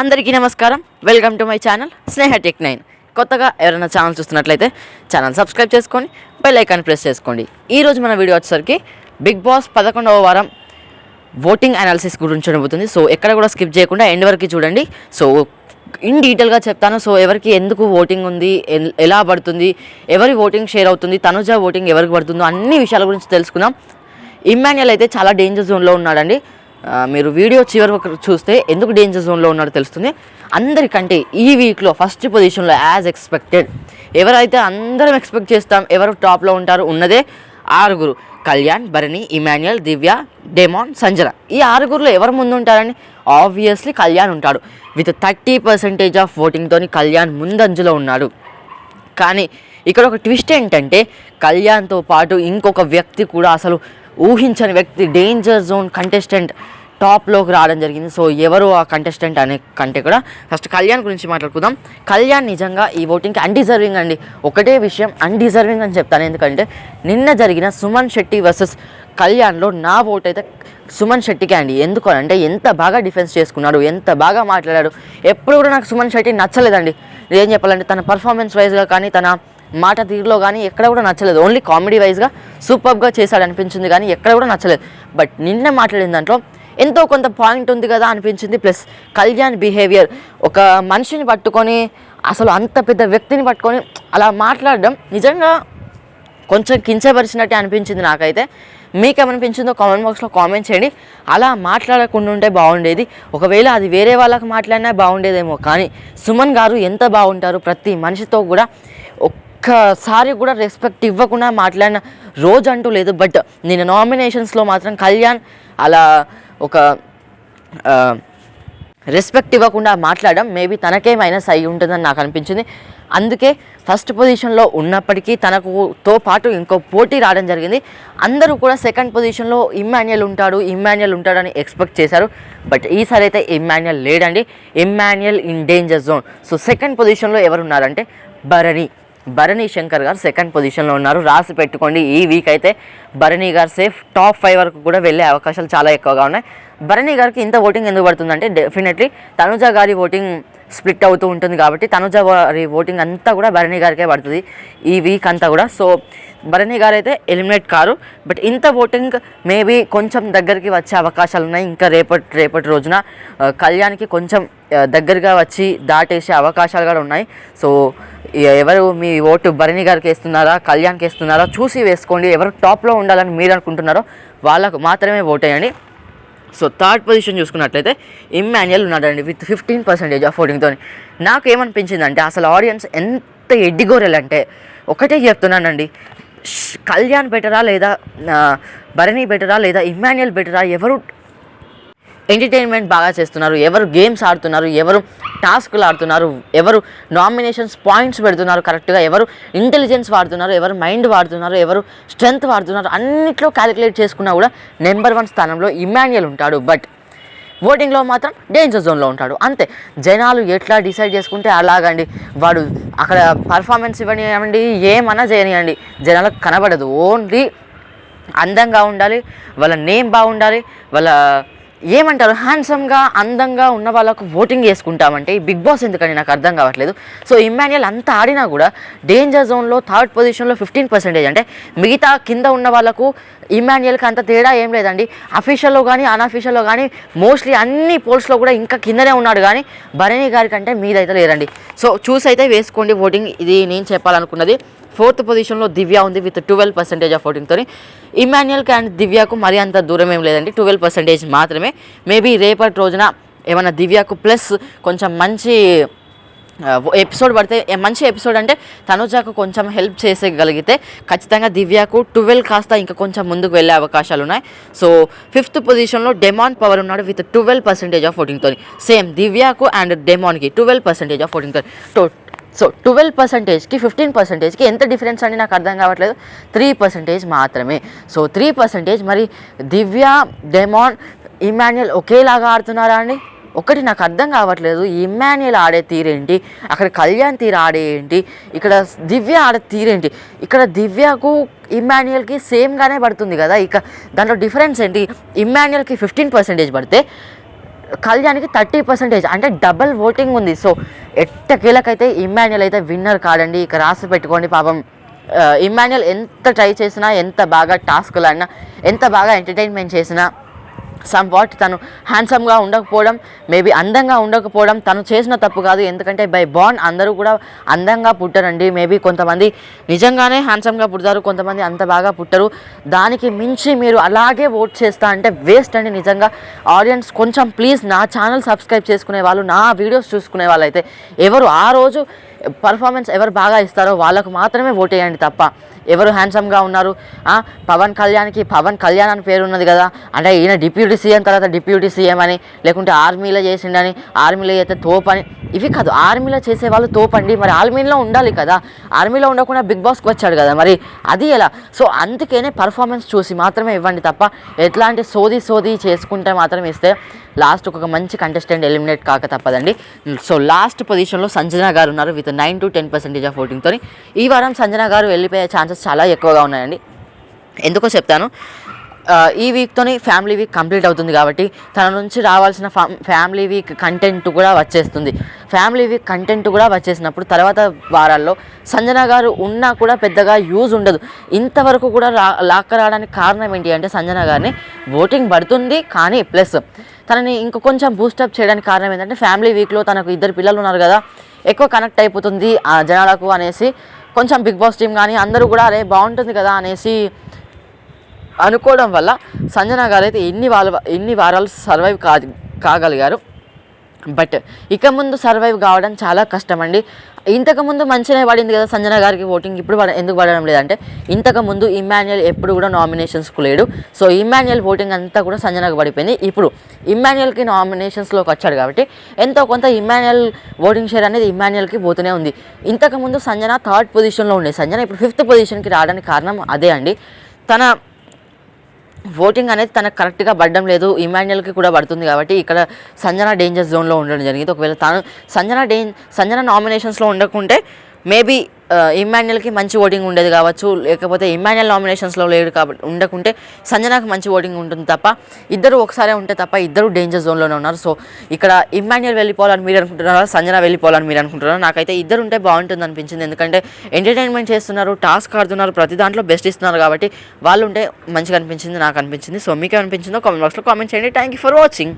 అందరికీ నమస్కారం. Welcome to my channel Sneha tech nine కొత్తగా ఎవరైనా ఛానల్ చూస్తున్నట్లయితే ఛానల్ సబ్స్క్రైబ్ చేసుకోండి బెల్ ఐకాన్ ప్రెస్ చేసుకోండి. ఈరోజు మన వీడియో వచ్చేసరికి బిగ్ బాస్ పదకొండవ వారం ఓటింగ్ అనాలిసిస్ గురించి ఉండబోతుంది సో ఎక్కడ కూడా స్కిప్ చేయకుండా ఎండ్ వరకు చూడండి. సో ఇన్ డీటెయిల్గా చెప్తాను. సో ఎవరికి ఎందుకు ఓటింగ్ ఉంది ఎలా పడుతుంది ఎవరి ఓటింగ్ షేర్ అవుతుంది తనుజ ఓటింగ్ ఎవరికి పడుతుందో అన్ని విషయాల గురించి తెలుసుకుందాం. ఇమ్మాన్యుయల్ అయితే చాలా డేంజర్ జోన్లో ఉన్నాడండి. మీరు వీడియో చివరి వరకు చూస్తే ఎందుకు డేంజర్ జోన్లో ఉన్నాడో తెలుస్తుంది. అందరికంటే ఈ వీక్లో ఫస్ట్ పొజిషన్లో యాజ్ ఎక్స్పెక్టెడ్ ఎవరైతే అందరం ఎక్స్పెక్ట్ చేస్తాం ఎవరు టాప్లో ఉంటారు ఉన్నదే ఆరుగురు. Kalyan Bharani Emmanuel Divya Demon Sanjana. ఈ ఆరుగురులో ఎవరు ముందు ఉంటారని? ఆబ్వియస్లీ కళ్యాణ్ ఉంటాడు. విత్ థర్టీ పర్సెంటేజ్ ఆఫ్ ఓటింగ్తోని కళ్యాణ్ ముందంజలో ఉన్నాడు. కానీ ఇక్కడ ఒక ట్విస్ట్ ఏంటంటే కళ్యాణ్తో పాటు ఇంకొక వ్యక్తి కూడా అసలు ఊహించని వ్యక్తి డేంజర్ జోన్ కంటెస్టెంట్ టాప్లోకి రావడం జరిగింది. సో ఎవరు ఆ కంటెస్టెంట్ అనే కంటే కూడా ఫస్ట్ కళ్యాణ్ గురించి మాట్లాడుకుందాం. కళ్యాణ్ నిజంగా ఈ ఓటింగ్కి అన్డిజర్వింగ్ అండి. ఒకటే విషయం అన్డిజర్వింగ్ అని చెప్తాను. ఎందుకంటే నిన్న జరిగిన సుమన్ శెట్టి వర్సెస్ కళ్యాణ్లో నా ఓట్ అయితే సుమన్ శెట్టికే అండి. ఎందుకు అంటే ఎంత బాగా డిఫెన్స్ చేసుకున్నాడు ఎంత బాగా మాట్లాడాడు. ఎప్పుడు కూడా నాకు సుమన్ శెట్టి నచ్చలేదండి. ఏం చెప్పాలంటే తన పర్ఫార్మెన్స్ వైజ్గా కానీ తన మాట తీరులో కానీ ఎక్కడ కూడా నచ్చలేదు. ఓన్లీ కామెడీ వైజ్గా సూపర్గా చేశాడు అనిపించింది కానీ ఎక్కడ కూడా నచ్చలేదు. బట్ నిన్న మాట్లాడిన దాంట్లో ఎంతో కొంత పాయింట్ ఉంది కదా అనిపించింది. ప్లస్ కళ్యాణ్ బిహేవియర్ ఒక మనిషిని పట్టుకొని అసలు అంత పెద్ద వ్యక్తిని పట్టుకొని అలా మాట్లాడడం నిజంగా కొంచెం కించపరిచినట్టే అనిపించింది నాకైతే. మీకేమనిపించిందో కామెంట్ బాక్స్లో కామెంట్ చేయండి. అలా మాట్లాడకుండా ఉంటే బాగుండేది. ఒకవేళ అది వేరే వాళ్ళకి మాట్లాడినా బాగుండేదేమో. కానీ సుమన్ గారు ఎంత బాగుంటారు ప్రతి మనిషితో కూడా ఒక్కసారి కూడా రెస్పెక్ట్ ఇవ్వకుండా మాట్లాడిన రోజు అంటూ లేదు. బట్ నేను నామినేషన్స్లో మాత్రం కళ్యాణ్ అలా ఒక రెస్పెక్ట్ ఇవ్వకుండా మాట్లాడడం మేబీ తనకేమైనా సై ఉంటుందని నాకు అనిపించింది. అందుకే ఫస్ట్ పొజిషన్లో ఉన్నప్పటికీ తనకు తో పాటు ఇంకో పోటీ రావడం జరిగింది. అందరూ కూడా సెకండ్ పొజిషన్లో ఇమ్మాన్యుయల్ ఉంటాడు ఇమ్మాన్యుయల్ ఉంటాడని ఎక్స్పెక్ట్ చేశారు. బట్ ఈసారి అయితే ఇమ్మాన్యుయల్ లేడండి. Emmanuel in danger zone so second పొజిషన్లో ఎవరున్నారంటే భరణి. భరణి శంకర్ గారు సెకండ్ పొజిషన్లో ఉన్నారు. రాసి పెట్టుకోండి. ఈ వీక్ అయితే Bharani garu safe top five వరకు కూడా వెళ్ళే అవకాశాలు చాలా ఎక్కువగా ఉన్నాయి. భరణి గారికి ఇంత ఓటింగ్ ఎందుకు పడుతుందంటే డెఫినెట్లీ తనుజ గారి ఓటింగ్ స్ప్లిట్ అవుతూ ఉంటుంది కాబట్టి తనుజ గారి ఓటింగ్ అంతా కూడా భరణి గారికే పడుతుంది ఈ వీక్ అంతా కూడా. సో భరణి గారు అయితే ఎలిమినేట్ కారు. బట్ ఇంత ఓటింగ్ మేబీ కొంచెం దగ్గరికి వచ్చే అవకాశాలు ఉన్నాయి. ఇంకా రేపటి రేపటి రోజున కళ్యాణ్కి కొంచెం దగ్గరగా వచ్చి దాటేసే అవకాశాలు కూడా ఉన్నాయి. సో ఎవరు మీ ఓటు భరణి గారికి వేస్తున్నారా కళ్యాణ్కి వేస్తున్నారా చూసి వేసుకోండి. ఎవరు టాప్లో ఉండాలని మీరు అనుకుంటున్నారో వాళ్ళకు మాత్రమే ఓట్ వేయండి సో థర్డ్ పొజిషన్ చూసుకున్నట్లయితే ఇమ్మాన్యుయల్ ఉన్నాడండి విత్ ఫిఫ్టీన్ పర్సెంటేజ్ ఆఫ్ ఓటింగ్తో నాకు ఏమనిపించిందంటే అసలు ఆడియన్స్ ఎంత ఎడ్డిగోరెలంటే ఒకటే చెప్తున్నానండి. కళ్యాణ్ బెటరా లేదా భరణి బెటరా లేదా ఇమ్మాన్యుయల్ బెటరా ఎవరు ఎంటర్టైన్మెంట్ బాగా చేస్తున్నారు. ఎవరు గేమ్స్ ఆడుతున్నారు ఎవరు టాస్క్లు ఆడుతున్నారు ఎవరు నామినేషన్స్ పాయింట్స్ పెడుతున్నారు కరెక్ట్గా ఎవరు ఇంటెలిజెన్స్ వాడుతున్నారు ఎవరు మైండ్ వాడుతున్నారు ఎవరు స్ట్రెంగ్త్ వాడుతున్నారు అన్నిట్లో క్యాలిక్యులేట్ చేసుకున్నా కూడా నెంబర్ వన్ స్థానంలో ఇమాన్యుయల్ ఉంటాడు. బట్ ఓటింగ్లో మాత్రం డేంజర్ జోన్లో ఉంటాడు. అంతే. జనాలు ఎట్లా డిసైడ్ చేసుకుంటే అలాగండి. వాడు అక్కడ పర్ఫార్మెన్స్ ఇవ్వనివ్వండి ఏమన్నా చేయనివ్వండి జనాలకు కనబడదు. ఓన్లీ అందంగా ఉండాలి వాళ్ళ నేమ్ బాగుండాలి వాళ్ళ ఏమంటారు? హ్యాండ్సమ్గా అందంగా ఉన్న వాళ్ళకు ఓటింగ్ చేసుకుంటామంటే ఈ బిగ్ బాస్ ఎందుకని నాకు అర్థం కావట్లేదు. సో ఇమ్మాన్యుయల్ అంత ఆడినా కూడా డేంజర్ జోన్లో థర్డ్ పొజిషన్లో ఫిఫ్టీన్ పర్సెంటేజ్ అంటే మిగతా కింద ఉన్న వాళ్ళకు ఇమాన్యుయల్కి అంత తేడా ఏం లేదండి. అఫీషియల్లో కానీ అన్అఫీషియల్లో కానీ మోస్ట్లీ అన్ని పోల్స్లో కూడా ఇంకా కిందనే ఉన్నాడు కానీ భరణి గారి కంటే మీదైతే లేరండి. సో చూసి అయితే వేసుకోండి ఓటింగ్ ఇది నేను చెప్పాలనుకున్నది. ఫోర్త్ పొజిషన్లో దివ్య ఉంది విత్ ట్వెల్వ్ పర్సెంటేజ్ ఆఫ్ ఓటింగ్తో ఇమాన్యుయల్కి అండ్ దివ్యకు మరీ అంత దూరం ఏం లేదండి. ట్వెల్వ్ పర్సెంటేజ్ మాత్రమే. మేబీ రేపటి రోజున ఏమైనా దివ్యకు ప్లస్ కొంచెం మంచి ఎపిసోడ్ పడితే మంచి ఎపిసోడ్ అంటే తనుజాకు కొంచెం హెల్ప్ చేసేయగలిగితే ఖచ్చితంగా దివ్యకు ట్వెల్వ్ కాస్త ఇంకా కొంచెం ముందుకు వెళ్ళే అవకాశాలు ఉన్నాయి. సో ఫిఫ్త్ పొజిషన్లో డెమాన్ పవర్ ఉన్నాడు విత్ ట్వెల్వ్ పర్సెంటేజ్ ఆఫ్ ఓటింగ్తో సేమ్ దివ్యకు అండ్ డెమాన్కి ట్వెల్వ్ పర్సెంటేజ్ ఆఫ్ ఓటింగ్తో టో సో ట్వెల్వ్ పర్సెంటేజ్కి ఫిఫ్టీన్ పర్సెంటేజ్కి ఎంత డిఫరెన్స్ అని నాకు అర్థం కావట్లేదు. త్రీ పర్సెంటేజ్ మాత్రమే. సో త్రీ పర్సెంటేజ్ మరి దివ్య డెమాన్ ఇమాన్యుయల్ ఒకేలాగా ఆడుతున్నారా అండి? ఒకటి నాకు అర్థం కావట్లేదు. ఇమ్మాన్యుయల్ ఆడే తీరేంటి అక్కడ కళ్యాణ్ తీరు ఆడే ఏంటి? ఇక్కడ దివ్య ఆడే తీరేంటి ఇక్కడ దివ్యకు ఇమ్మాన్యుయల్కి సేమ్గానే పడుతుంది కదా. ఇక దాంట్లో డిఫరెన్స్ ఏంటి? ఇమ్మాన్యుయల్కి ఫిఫ్టీన్ పర్సెంటేజ్ పడితే కళ్యాణ్కి థర్టీ పర్సెంటేజ్ అంటే డబల్ ఓటింగ్ ఉంది. సో ఎట్టకేలకైతే ఇమ్మాన్యుల్ అయితే విన్నర్ కాడండి ఇక రాసి పెట్టుకోండి పాపం. ఆ, ఇమ్మాన్యుల్ ఎంత ట్రై చేసినా ఎంత బాగా టాస్క్లు అన్నా ఎంత బాగా ఎంటర్టైన్మెంట్ చేసినా సమ్ వాట్ తను హ్యాండ్సమ్గా ఉండకపోవడం మేబీ అందంగా ఉండకపోవడం తను చేసిన తప్పు కాదు. ఎందుకంటే బై బాండ్ అందరూ కూడా అందంగా పుట్టరండి. మేబీ కొంతమంది నిజంగానే హ్యాండ్సమ్గా పుడతారు కొంతమంది అంత బాగా పుట్టరు. దానికి మించి మీరు అలాగే ఓట్ చేస్తా అంటే వేస్ట్ అండి నిజంగా. ఆడియన్స్ కొంచెం ప్లీజ్ నా ఛానల్ సబ్స్క్రైబ్ చేసుకునే వాళ్ళు నా వీడియోస్ చూసుకునే వాళ్ళు అయితే ఎవరు ఆ రోజు పర్ఫార్మెన్స్ ఎవరు బాగా ఇస్తారో వాళ్ళకు మాత్రమే ఓట్ వేయండి తప్ప. ఎవరు హ్యాండ్సమ్గా ఉన్నారు? పవన్ కళ్యాణ్కి పవన్ కళ్యాణ్ అని పేరు ఉన్నది కదా. అంటే ఈయన డిప్యూటీ సీఎం తర్వాత డిప్యూటీ సీఎం అని లేకుంటే ఆర్మీలో చేసిండని ఆర్మీలో అయితే తోపని అని. ఇవి కాదు ఆర్మీలో చేసే వాళ్ళు తోపండి. మరి ఆర్మీలో ఉండాలి కదా. ఆర్మీలో ఉండకుండా బిగ్ బాస్కి వచ్చాడు కదా. మరి అది ఎలా? సో అందుకనే పర్ఫార్మెన్స్ చూసి మాత్రమే ఇవ్వండి తప్ప ఎట్లాంటి సోది సోది చేసుకుంటే మాత్రం ఇస్తే లాస్ట్ ఒక మంచి కంటెస్టెంట్ ఎలిమినేట్ కాక తప్పదండి. సో లాస్ట్ పొజిషన్లో సంజన గారు ఉన్నారు with nine to ten percentage of ఓటింగ్తో ఈ వారం సంజన గారు వెళ్ళిపోయే ఛాన్సెస్ చాలా ఎక్కువగా ఉన్నాయండి. ఎందుకో చెప్తాను. ఈ వీక్తోని ఫ్యామిలీ వీక్ కంప్లీట్ అవుతుంది కాబట్టి తన నుంచి రావాల్సిన ఫా ఫ్యామిలీ వీక్ కంటెంట్ కూడా వచ్చేస్తుంది. ఫ్యామిలీ వీక్ కంటెంట్ కూడా వచ్చేసినప్పుడు తర్వాత వారాల్లో సంజన గారు ఉన్నా కూడా పెద్దగా యూజ్ ఉండదు. ఇంతవరకు కూడా రా లాక్క రావడానికి కారణం ఏంటి అంటే సంజన గారిని ఓటింగ్ పడుతుంది కానీ ప్లస్ తనని ఇంక కొంచెం బూస్టప్ చేయడానికి కారణం ఏంటంటే ఫ్యామిలీ వీక్లో తనకు ఇద్దరు పిల్లలు ఉన్నారు కదా ఎక్కువ కనెక్ట్ అయిపోతుంది ఆ జనాలకు అనేసి కొంచెం బిగ్ బాస్ టీం కానీ అందరూ కూడా అరే బాగుంటుంది కదా అనేసి అనుకోవడం వల్ల సంజన గారు అయితే ఎన్ని వాళ్ళ ఎన్ని వారాలు సర్వైవ్ కా కాగలిగారు. బట్ ఇక ముందు సర్వైవ్ కావడం చాలా కష్టం అండి ఇంతకుముందు మంచిగా పడింది కదా సంజన గారికి ఓటింగ్ ఇప్పుడు పడ ఎందుకు పడడం లేదంటే ఇంతకుముందు ఇమాన్యుయల్ ఎప్పుడు కూడా నామినేషన్స్కు లేడు. సో ఇమాన్యుయల్ ఓటింగ్ అంతా కూడా సంజనకు పడిపోయింది. ఇప్పుడు ఇమాన్యుయల్కి నామినేషన్స్లోకి వచ్చాడు కాబట్టి ఎంతో కొంత ఇమాన్యుయల్ ఓటింగ్ షేర్ అనేది ఇమాన్యుయల్కి పోతూనే ఉంది. ఇంతకుముందు సంజన థర్డ్ పొజిషన్లో ఉండే. సంజన ఇప్పుడు ఫిఫ్త్ పొజిషన్కి రావడానికి కారణం అదే అండి. తన ఓటింగ్ అనేది తనకు కరెక్ట్గా పడడం లేదు. ఇమాన్యుయల్కి కూడా పడుతుంది కాబట్టి ఇక్కడ సంజన డేంజర్ జోన్లో ఉండడం జరిగింది. ఒకవేళ తను సంజన డేంజ్ సంజన నామినేషన్స్లో ఉండకుంటే మేబీ ఇమాన్యుయల్కి మంచి ఓటింగ్ ఉండేది కావచ్చు లేకపోతే ఇమాన్యుయల్ నామినేషన్స్లో లేడు కాబట్టి ఉండకుంటే సంజనాకి మంచి ఓటింగ్ ఉంటుంది తప్ప ఇద్దరు ఒకసారే ఉంటే తప్ప ఇద్దరు డేంజర్ జోన్లోనే ఉన్నారు. సో ఇక్కడ ఇమాన్యుయల్ వెళ్ళిపోవాలని మీరు అనుకుంటున్నారా సంజన వెళ్ళిపోవాలని మీరు అనుకుంటున్నారా? నాకైతే ఇద్దరు ఉంటే బాగుంటుంది అనిపించింది. ఎందుకంటే ఎంటర్టైన్మెంట్ చేస్తున్నారు టాస్క్ ఆడుతున్నారు ప్రతి దాంట్లో బెస్ట్ ఇస్తున్నారు కాబట్టి వాళ్ళు ఉంటే మంచిగా అనిపించింది నాకు అనిపించింది. సో మీకు అనిపించిందో కామెంట్ బాక్స్లో కామెంట్ చేయండి. Thank you for watching